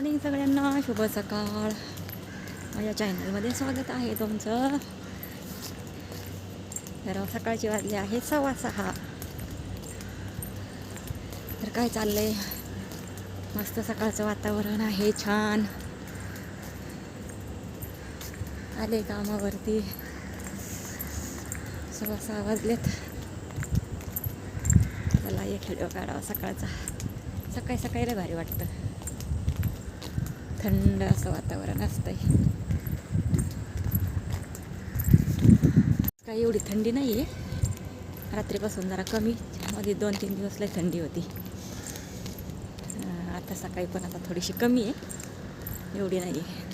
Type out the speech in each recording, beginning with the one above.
Morning सगळ्यांना. शुभ सकाळ. माझ्या चॅनलमध्ये स्वागत आहे तुमचं. तर सकाळची वाजली आहे सव्वा सहा. तर काय चाललंय? मस्त सकाळचं वातावरण आहे छान. आले कामावरती. सव्वा सहा वाजलेत. चला एक व्हिडिओ काढावा सकाळचा. सकाळी सकाळीला भारी वाटतं. थंड असं वातावरण असतंय. काही एवढी थंडी नाही आहे रात्रीपासून जरा कमी. मध्ये दोन तीन दिवस लय थंडी होती. आता सकाळी पण आता थोडीशी कमी आहे. एवढी नाही आहे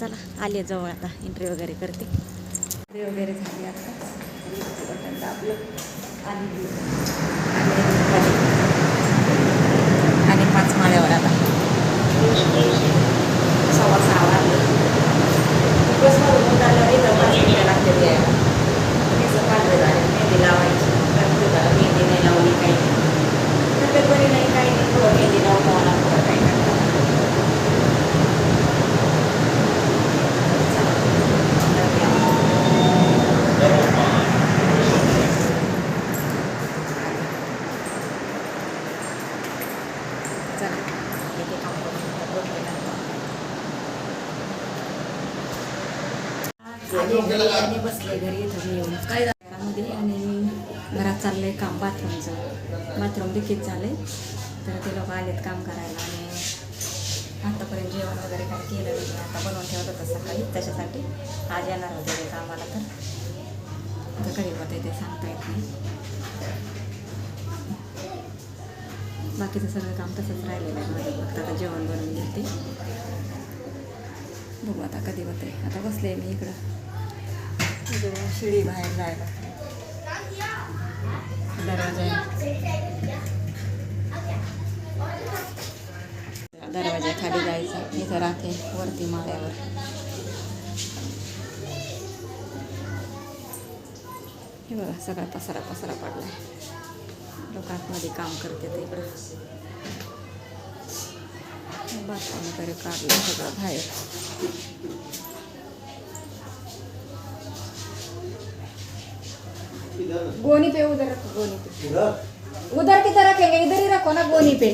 चला आले जवळ आता. एंट्री वगैरे करते. एंट्री वगैरे झाली आता. बटन दाबलं. आली आले आणि पाच माळ्यावर आता सव्वा सहा वाजले बसमधून उतरल्यावर इथं पाच मिनिटं लागते यायला केस पांढरे झाले मेहंदी लावायची रात्री झालं मेहंदी नाही लावली काही नाही तब्येत बरी नाही काही नाही थोडं मेहंदी लावून मला थोडं काही करता चला काम घरी बसले घरी तुम्ही येऊन. काय घरामध्ये आणि घरात चाललंय काम बाथरूमचं. बाथरूम देखील चाललंय. तर ते लोक आलेत काम करायला आणि आतापर्यंत जेवण वगैरे काही केलं नाही. आता बनवून ठेवत होतं सकाळी त्याच्यासाठी. आज येणार होते ते कामाला तर. घरी कधी होते ते सांगता येत नाही. बाकीचं सगळं काम तसंच राहिलेलं आहे माझं. फक्त आता जेवण बनवून घेते. बघू आता कधी होते आता बसले मी इकडं. शिडी बाहेर जायला. दरवाजा दरवाजा खाली जायचं. इथं राहते वरती माळ्यावर. हे बघा सगळा पसारा पसारा पडलाय. लोक आतमध्ये काम करते ते इकडं. बाथरूम वगैरे काढलं सगळं बाहेर. गोनी पे उधर रखो गोनी पे. उधर की तरह रखेंगे इधर ही रखो ना गोनी पे.